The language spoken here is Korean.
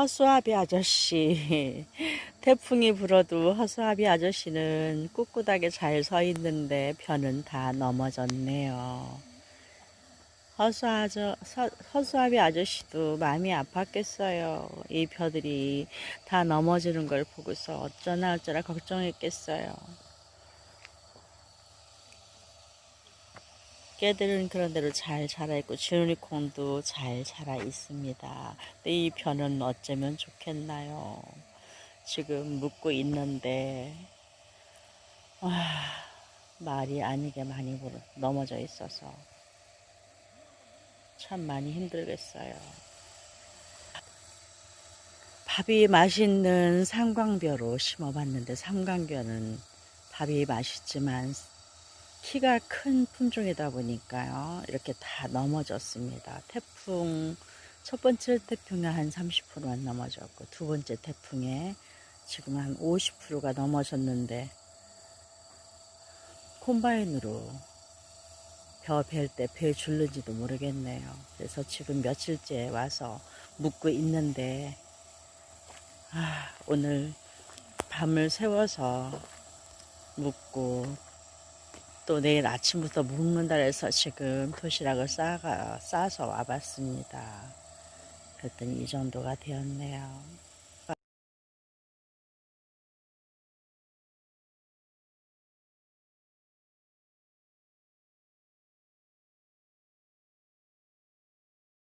허수아비 아저씨. 태풍이 불어도 허수아비 아저씨는 꿋꿋하게 잘 서 있는데 벼는 다 넘어졌네요. 허수아저, 서- 허수아비 아저씨도 마음이 아팠겠어요. 이 벼들이 다 넘어지는 걸 보고서 어쩌나 어쩌나 걱정했겠어요. 깨들은 그런 대로 잘 자라있고 지루니콩도 잘 자라 있습니다. 근데 이 벼는 어쩌면 좋겠나요? 지금 묻고 있는데 와 말이 아니게 많이 넘어져 있어서 참 많이 힘들겠어요. 밥이 맛있는 삼광벼로 심어봤는데 삼광벼는 밥이 맛있지만 키가 큰 품종이다 보니까요. 이렇게 다 넘어졌습니다. 태풍, 첫 번째 태풍에 한 30%만 넘어졌고, 두 번째 태풍에 지금 한 50%가 넘어졌는데, 콤바인으로 벼 벨 때 배 줄는지도 모르겠네요. 그래서 지금 며칠째 와서 묵고 있는데, 아, 오늘 밤을 새워서 묵고 또 내일 아침부터 묵는다 해서 지금 도시락을 싸가, 싸서 와봤습니다. 그랬더니 이 정도가 되었네요.